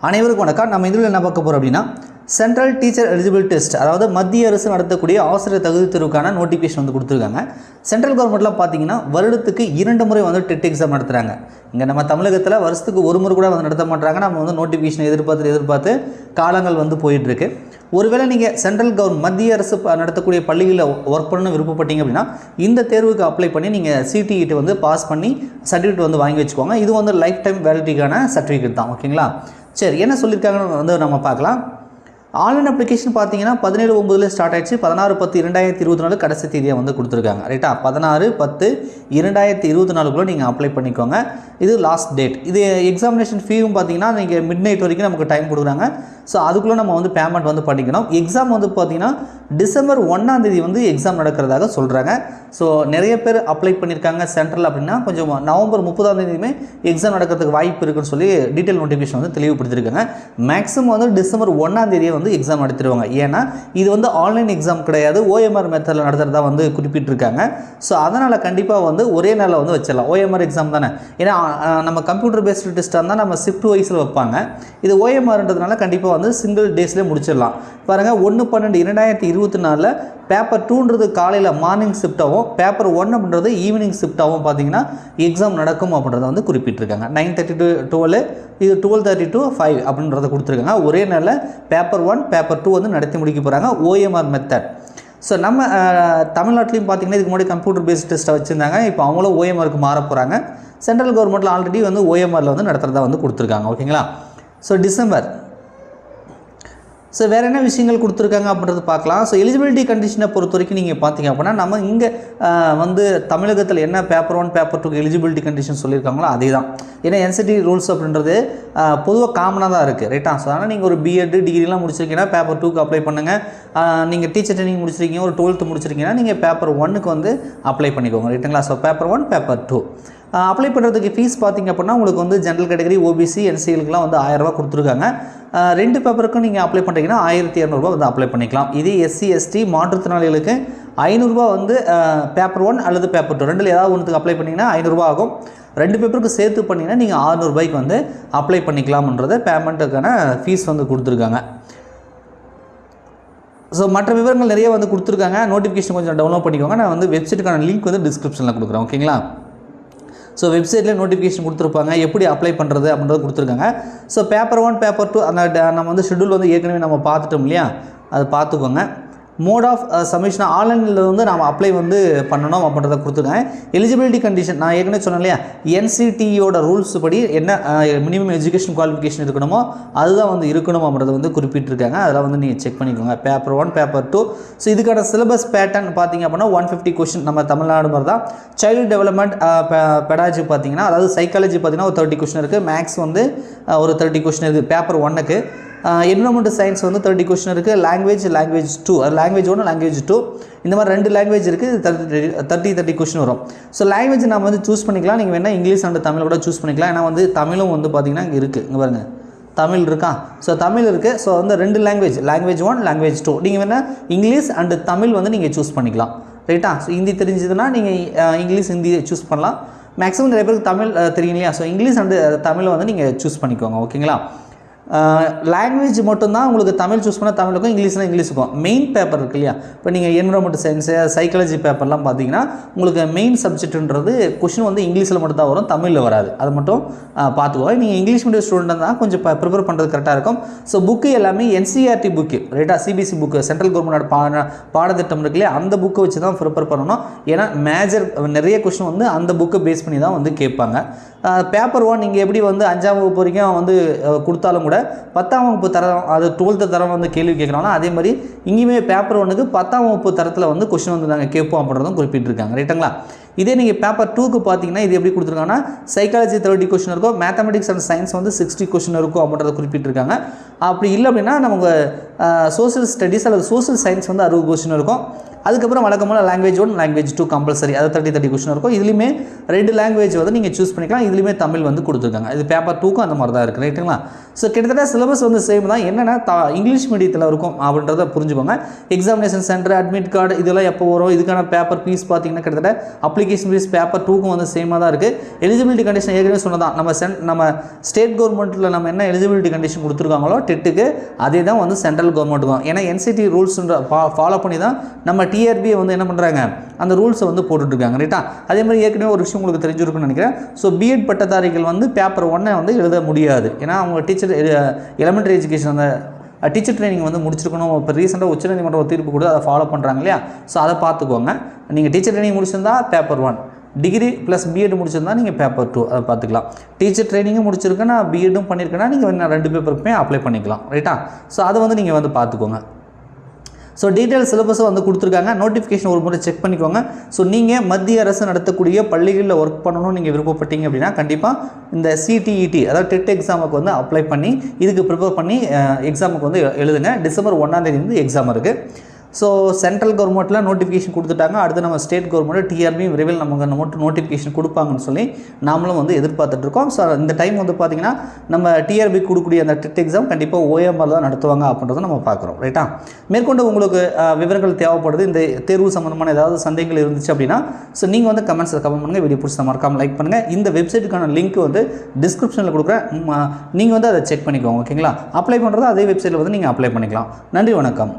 அனைவருக்கும் வணக்கம். நம்ம இதில் என்ன பார்க்க போகிறோம் அப்படின்னா சென்ட்ரல் டீச்சர் எலிஜிபிள் டெஸ்ட் அதாவது மத்திய அரசு நடத்தக்கூடிய ஆசிரியர் தகுதி தேர்வுக்கான நோட்டிஃபிகேஷன் வந்து கொடுத்துருக்காங்க. சென்ட்ரல் கவர்மெண்ட்லாம் பார்த்தீங்கன்னா வருடத்துக்கு இரண்டு முறை வந்து டெட் எக்ஸாம் நடத்துகிறாங்க இங்கே நம்ம தமிழகத்தில் வருஷத்துக்கு ஒரு முறை கூட வந்து நடத்த மாட்டாங்க நம்ம வந்து நோட்டிஃபிகேஷன் எதிர்பார்த்து எதிர்பார்த்து காலங்கள் வந்து போயிட்டுருக்கு. ஒருவேளை நீங்கள் சென்ட்ரல் கவர்மெண்ட் மத்திய அரசு ப- நடத்தக்கூடிய பள்ளிகளில் ஒர்க் பண்ணணும்னு விருப்பப்பட்டீங்க அப்படின்னா இந்த தேர்வுக்கு அப்ளை பண்ணி நீங்கள் சிடிஇட்டு வந்து பாஸ் பண்ணி சர்டிஃபிகேட் வந்து வாங்கி வச்சுக்கோங்க. இது வந்து லைஃப் டைம் வேலிட்டிக்கான சர்டிஃபிகேட் தான். ஓகேங்களா? சரி என்ன சொல்லியிருக்காங்கன்னு வந்து நம்ம பார்க்கலாம். ஆன்லைன் அப்ளிகேஷன் பார்த்தீங்கன்னா பதினேழு ஒம்பதுல ஸ்டார்ட் ஆயிடுச்சு. பதினாறு பத்து இரண்டாயிரத்தி இருபத்தி நாலு கடைசி தேதியை வந்து கொடுத்துருக்காங்க. ரைட்டா பதினாறு பத்து இரண்டாயிரத்தி இருபத்தி நாலுக்குள்ளே நீங்கள் அப்ளை பண்ணிக்கோங்க. இது லாஸ்ட் டேட் இது எக்ஸாமினேஷன் ஃபீவும் பார்த்தீங்கன்னா நீங்கள் மிட் நைட் வரைக்கும் நமக்கு டைம் கொடுக்குறாங்க. ஸோ அதுக்குள்ளே நம்ம வந்து பேமெண்ட் வந்து பண்ணிக்கணும். எக்ஸாம் வந்து பார்த்தீங்கன்னா டிசம்பர் ஒன்றாம் தேதி வந்து எக்ஸாம் நடக்கிறதாக சொல்கிறாங்க ஸோ நிறைய பேர் அப்ளை பண்ணியிருக்காங்க சென்ட்ரல் அப்படின்னா கொஞ்சம் நவம்பர் முப்பதாம் தேதியுமே எக்ஸாம் நடக்கிறதுக்கு வாய்ப்பு இருக்குன்னு சொல்லி டீட்டெயில் நோட்டிஃபிகேஷன் வந்து தெளிவுபடுத்திருக்காங்க. மேக்ஸிமம் வந்து டிசம்பர் ஒன்றாம் தேதியே வந்து எக்ஸாம் நடத்திடுவாங்க. ஏன்னா இது வந்து ஆன்லைன் எக்ஸாம் கிடையாது. ஓஎம்ஆர் மெத்தடில் நடத்துகிறதா வந்து குறிப்பிட்டிருக்காங்க. ஸோ அதனால் கண்டிப்பாக வந்து ஒரே நாளில் வந்து வச்சிடலாம். ஓஎம்ஆர் எக்ஸாம் தானே. ஏன்னா நம்ம கம்ப்யூட்டர் பேஸ்டு டெஸ்ட்டாக இருந்தால் நம்ம ஷிஃப்ட் வைஸில் வைப்பாங்க. இது ஓஎம்ஆர்ன்றதுனால கண்டிப்பாக வந்து சிங்கிள் டேஸ்லேயே முடிச்சிடலாம். பாருங்கள் ஒன்று பன்னெண்டு இரண்டாயிரத்தி இருபத்தி நாலில் பேப்பர் டூன்றது காலையில் மார்னிங் ஷிஃப்ட்டாகவும் பேப்பர் ஒன் அப்படின்றது ஈவினிங் ஷிஃப்ட்டாகவும் பார்த்தீங்கன்னா எக்ஸாம் நடக்கும் அப்படின்றத வந்து குறிப்பிட்டிருக்காங்க. நைன் தேர்ட்டி டு டுவெல் இது டுவெல் தேர்ட்டி டு ஃபைவ் அப்படின்றத கொடுத்துருக்காங்க. ஒரே நாளில் பேப்பர் ஒன் பேப்பர் டூ வந்து நடத்தி முடிக்க போகிறாங்க ஓஎம்ஆர் மெத்தட் ஸோ நம்ம தமிழ்நாட்டிலையும் பார்த்தீங்கன்னா இதுக்கு முன்னாடி கம்ப்யூட்டர் பேஸ்ட் டெஸ்ட்டை வச்சுருந்தாங்க. இப்போ அவங்களும் ஓஎம்ஆருக்கு மாற போகிறாங்க சென்ட்ரல் கவர்மெண்ட்டில் ஆல்ரெடி வந்து ஓஎம்ஆரில் வந்து நடத்துகிறதா வந்து கொடுத்துருக்காங்க. ஓகேங்களா ஸோ டிசம்பர் ஸோ வேறு என்ன விஷயங்கள் கொடுத்துருக்காங்க அப்படின்றது பார்க்கலாம். ஸோ எலிஜிபிலிட்டி கண்டிஷனை பொறுத்த வரைக்கும் நீங்கள் பார்த்தீங்க அப்படின்னா நம்ம இங்கே வந்து தமிழகத்தில் என்ன பேப்பர் ஒன் பேப்பர் டூக்கு எலிஜிபிலிட்டி கண்டிஷன் சொல்லியிருக்காங்களோ அதே தான் ஏன்னா என்சிடி ரூல்ஸ் அப்படின்றது பொதுவாக காமனாக தான் இருக்குது ரைட்டா ஸோ அதனால் நீங்கள் ஒரு பிஎட் டிகிரிலாம் முடிச்சிருக்கீங்கன்னா பேப்பர் டூக்கு அப்ளை பண்ணுங்கள் நீங்கள் டீச்சர் ட்ரைனிங் முடிச்சிருக்கீங்க ஒரு டுவெல்த்து முடிச்சிருக்கீங்கன்னா நீங்கள் பேப்பர் ஒன்னுக்கு வந்து அப்ளை பண்ணிக்கோங்க ரைட்டுங்களா so paper one paper two apply பண்ணுறதுக்கு ஃபீஸ் பார்த்தீங்க அப்படின்னா உங்களுக்கு வந்து ஜென்ரல் கேட்டகரி ஓபிசி என்சிஎலுக்குலாம் வந்து ஆயிரரூபா கொடுத்துருக்காங்க. ரெண்டு பேப்பருக்கும் நீங்கள் அப்ளை பண்ணுறீங்கன்னா ஆயிரத்தி இரநூறுபா வந்து அப்ளை பண்ணிக்கலாம். இதே எஸ்சி எஸ்டி மாற்றுத்திறனாளிகளுக்கு ஐநூறுரூவா வந்து பேப்பர் ஒன் அல்லது பேப்பர் டூ ரெண்டில் ஏதாவது ஒன்றுக்கு அப்ளை பண்ணிங்கன்னா ஐநூறுரூவா ஆகும். ரெண்டு பேப்பருக்கு சேர்த்து பண்ணிங்கன்னா நீங்கள் ஆறுநூறுபாய்க்கு வந்து அப்ளை பண்ணிக்கலாம்ன்றத பேமெண்ட்டுக்கான ஃபீஸ் வந்து கொடுத்துருக்காங்க. ஸோ மற்ற விவரங்கள் நிறைய வந்து கொடுத்துருக்காங்க. நோட்டிஃபிகேஷன் கொஞ்சம் டவுன்லோட் பண்ணிக்கோங்க. நான் வந்து வெப்சைட்டுக்கான லிங்க் வந்து டிஸ்கிரிப்ஷனில் கொடுக்குறேன். ஓகேங்களா ஸோ வெப்சைட்டில் நோட்டிஃபிகேஷன் கொடுத்துருப்பாங்க. எப்படி அப்ளை பண்ணுறது அப்படின்றது கொடுத்துருக்காங்க. So paper one paper two அந்த ட- நம்ம வந்து ஷெட்யூல் வந்து ஏற்கனவே நம்ம பார்த்துட்டோம் இல்லையா? அது பார்த்துக்கோங்க. மோட் ஆஃப் சப்மிஷன் ஆன்லைனில் வந்து நாம் அப்ளை வந்து பண்ணணும் அப்படின்றத கொடுத்துருக்கேன். எலிஜிபிலிட்டி கண்டிஷன் நான் ஏற்கனவே சொன்னேன் இல்லையா? என்சிடியோட ரூல்ஸ் படி என்ன மினிமம் எஜுகேஷன் குவாலிஃபிகேஷன் இருக்கணுமோ அதுதான் வந்து இருக்கணும் அப்படின்றத வந்து குறிப்பிட்டிருக்காங்க. அதெல்லாம் வந்து நீங்கள் செக் பண்ணிக்கோங்க. Paper one paper two so இதுக்கான சிலபஸ் பேட்டர்ன் பார்த்தீங்க அப்படின்னா ஒன் ஃபிஃப்டி கொஷின் நம்ம தமிழ்நாடு மாதிரி தான். சைல்டு டெவலப்மெண்ட் பெடாஜி பார்த்தீங்கன்னா அதாவது சைக்காலஜி பார்த்தீங்கன்னா ஒரு தேர்ட்டி கொஷின் இருக்குது மேக்ஸ் வந்து ஒரு தேர்ட்டி கொஷின் இருக்குது பேப்பர் ஒன்னுக்கு என்விரான்மெண்ட் சயின்ஸ் வந்து தேர்ட்டி கொஷின் இருக்குது லாங்குவேஜ் லாங்குவேஜ் டூ லாங்குவேஜ் ஒன்று லாங்குவேஜ் டூ இந்த மாதிரி ரெண்டு லாங்குவேஜ் இருக்குது தேர்ட்டி தேர்ட்டி தேர்ட்டி கொஷின் வரும். ஸோ லாங்குவேஜ் நம்ம வந்து சூஸ் பண்ணிக்கலாம். நீங்கள் வேணால் இங்கிலீஷ் அண்ட் தமிழ் கூட சூஸ் பண்ணிக்கலாம். ஏன்னா வந்து தமிழும் வந்து பார்த்தீங்கன்னா இங்கே இருக்குது இங்கே பாருங்கள் தமிழ் இருக்கா? ஸோ தமிழ் இருக்குது ஸோ வந்து ரெண்டு language language one language two நீங்கள் வேணால் இங்கிலீஷ் அண்டு தமிழ் வந்து நீங்கள் சூஸ் பண்ணிக்கலாம். ரைட்டா ஸோ ஹிந்தி தெரிஞ்சதுன்னா நீங்கள் இங்கிலீஷ் ஹிந்தி சூஸ் பண்ணலாம். மேக்ஸிமம் நிறைய பேருக்கு தமிழ் தெரியும் இல்லையா? ஸோ இங்கிலீஷ் அண்டு தமிழை வந்து நீங்கள் சூஸ் பண்ணிக்கோங்க. ஓகேங்களா லாங்குவேஜ் மட்டும்தான் உங்களுக்கு தமிழ் சூஸ் பண்ணால் தமிழுக்கும் இங்கிலீஷ்னா இங்கிலீஷுக்கும் மெயின் பேப்பர் இருக்கு இல்லையா? இப்போ நீங்கள் என்விரான்மெண்ட் சயின்ஸு சைக்காலஜி பேப்பர்லாம் பார்த்தீங்கன்னா உங்களுக்கு மெயின் சப்ஜெக்ட்ன்றது கொஷின் வந்து இங்கிலீஷில் மட்டும் தான் வரும் தமிழில் வராது. அது மட்டும் பார்த்துக்கோங்க நீங்கள் இங்கிலீஷ் மீடியம் ஸ்டூடெண்ட் தான் கொஞ்சம் ப்ரிப்பேர் பண்ணுறது கரெக்டாக இருக்கும். ஸோ புக்கு எல்லாமே என்சிஆர்டி புக்கு ரைட்டாக சிபிஎஸ்சி புக்கு சென்ட்ரல் கவர்மெண்ட் பாட பாடத்திட்டம் இருக்கு இல்லையா? அந்த புக்கை வச்சு தான் ப்ரிப்பேர் பண்ணணும். ஏன்னா மேஜர் நிறைய கொஷின் வந்து அந்த புக்கை பேஸ் பண்ணி தான் வந்து கேட்பாங்க. பேப்பர் ஒன் நீங்கள் எப்படி வந்து அஞ்சாம் வகுப்பு வரைக்கும் வந்து கொடுத்தாலும் கூட பத்தாம் வகுப்பு தரம் அது டுவெல்த்து தரம் வந்து கேள்வி கேட்குறாங்கன்னா அதே மாதிரி இங்கேயுமே பேப்பர் ஒன்றுக்கு பத்தாம் வகுப்பு தரத்தில் வந்து கொஷின் வந்து நாங்கள் கேட்போம் அப்படின்றதும் குறிப்பிட்டிருக்காங்க. ரைட்டுங்களா இதே நீங்கள் பேப்பர் டூக்கு பார்த்தீங்கன்னா இது எப்படி கொடுத்துருக்காங்கன்னா சைக்காலஜி தேர்ட்டி கொஷின் இருக்கும் மேத்தமெட்டிக்ஸ் அண்ட் சயின்ஸ் வந்து சிக்ஸ்டி கொஷின் இருக்கும் அப்படின்றத குறிப்பிட்டிருக்காங்க. அப்படி இல்லை அப்படின்னா நமக்கு சோஷியல் ஸ்டடீஸ் அல்லது சோஷியல் சயின்ஸ் வந்து அறுபது கொஷின் இருக்கும். அதுக்கப்புறம் வழக்கமான language one language two compulsory அது தேர்ட்டி தேர்ட்டி கொஸ்டின் இருக்கும். இதுலேயுமே ரெண்டு லாங்குவேஜ் வந்து நீங்கள் சூஸ் பண்ணிக்கலாம். இதுலையுமே தமிழ் வந்து கொடுத்துருக்காங்க. இது பேப்பர் டூக்கும் அந்த மாதிரி தான் இருக்குது ரைட்டுங்களா ஸோ கிட்டத்தட்ட சிலபஸ் வந்து சேம் தான். என்னென்னா த இங்கிலீஷ் மீடியத்தில் இருக்கும் அப்படின்றத புரிஞ்சுக்கோங்க. எக்ஸாமினேஷன் சென்டர் அட்மிட் கார்டு இதெல்லாம் எப்போ வரும்? இதுக்கான பேப்பர் ஃபீஸ் பார்த்தீங்கன்னா கிட்டத்தட்ட அப்ளிகேஷன் ஃபீஸ் பேப்பர் டூக்கும் வந்து சேமாக தான் இருக்குது எலிஜிபிலிட்டி கண்டிஷன் ஏற்கனவே சொன்னதான். நம்ம சென் நம்ம ஸ்டேட் கவர்மெண்ட்டில் நம்ம என்ன எலிஜிபிலிட்டி கண்டிஷன் கொடுத்துருக்காங்களோ டெட்டுக்கு அதே தான் வந்து சென்ட்ரல் கவர்மெண்ட்டுக்கும் ஏன்னா என்சிடி ரூல்ஸ்ன்ற ஃபாலோ பண்ணி தான் நம்ம டிஆர்பியை வந்து என்ன பண்ணுறாங்க அந்த ரூல்ஸை வந்து போட்டுட்ருக்காங்க ரைட்டா அதே மாதிரி ஏற்கனவே ஒரு விஷயம் உங்களுக்கு தெரிஞ்சிருக்குன்னு நினைக்கிறேன். ஸோ பிஎட் பட்டதாரிகள் வந்து பேப்பர் ஒன்றை வந்து எழுத முடியாது. ஏன்னா அவங்க டீச்சர் எலிமெண்ட்ரி எஜுகேஷன் அந்த டீச்சர் ட்ரைனிங் வந்து முடிச்சிருக்கணும். இப்போ ரீசெண்டாக உச்சநீதிமன்றம் ஒரு தீர்ப்பு கொடுத்து அதை ஃபாலோ பண்ணுறாங்க இல்லையா? ஸோ அதை பார்த்துக்கோங்க. நீங்கள் டீச்சர் ட்ரைனிங் முடிச்சிருந்தா paper one degree plus BEd முடிச்சிருந்தா நீங்கள் பேப்பர் டூ அதை பார்த்துக்கலாம். டீச்சர் ட்ரைனிங்கும் முடிச்சிருக்கேன் நான் பிஎட்டும் பண்ணியிருக்கேன்னா நீங்கள் நான் ரெண்டு பேப்பருக்குமே அப்ளை பண்ணிக்கலாம் ரைட்டா ஸோ அதை வந்து நீங்கள் வந்து பார்த்துக்கோங்க. ஸோ டீட்டெயில் சிலபஸும் வந்து கொடுத்துருக்காங்க. நோட்டிஃபிகேஷன் ஒரு முறை செக் பண்ணிக்கோங்க. ஸோ நீங்கள் மத்திய அரசு நடத்தக்கூடிய பள்ளிகளில் ஒர்க் பண்ணணும்னு நீங்கள் விருப்பப்பட்டீங்க அப்படின்னா கண்டிப்பாக இந்த சிடிஇடி அதாவது டெட் எக்ஸாமுக்கு வந்து அப்ளை பண்ணி இதுக்கு ப்ரிப்பேர் பண்ணி எக்ஸாமுக்கு வந்து எழுதுங்க. டிசம்பர் ஒன்றாந்தேதி வந்து எக்ஸாம் இருக்குது ஸோ சென்ட்ரல் கவர்மெண்ட்டில் நோட்டிஃபிகேஷன் கொடுத்துட்டாங்க. அடுத்து நம்ம ஸ்டேட் கவர்மெண்ட்டு டிஆர்பி விரைவில் நமக்கு நோட்டு நோட்டிஃபிகேஷன் கொடுப்பாங்கன்னு சொல்லி நாமளும் வந்து எதிர்பார்த்துட்ருக்கோம் ஸோ இந்த டைம் வந்து பார்த்திங்கன்னா நம்ம டிஆர்பி கொடுக்கக்கூடிய அந்த டெட் எக்ஸாம் கண்டிப்பாக ஓஎம்ஆர் தான் நடத்துவாங்க அப்படின்றத நம்ம பார்க்குறோம். ரைட்டா மேற்கொண்டு உங்களுக்கு விவரங்கள் தேவைப்படுது. இந்த தேர்வு சம்மந்தமான ஏதாவது சந்தேகங்கள் இருந்துச்சு அப்படின்னா ஸோ நீங்கள் வந்து கமெண்ட்ஸில் கமெண்ட் பண்ணுங்கள் வீடியோ பிடிச்ச மறக்காமல் லைக் பண்ணுங்கள் இந்த வெப்சைட்டுக்கான லிங்க் வந்து டிஸ்கிரிப்ஷனில் கொடுக்குறேன். நீங்கள் வந்து அதை செக் பண்ணிக்கோங்க ஓகேங்களா அப்ளை பண்ணுறது அதே வெப்சைட்டில் வந்து நீங்கள் அப்ளை பண்ணிக்கலாம். நன்றி வணக்கம்.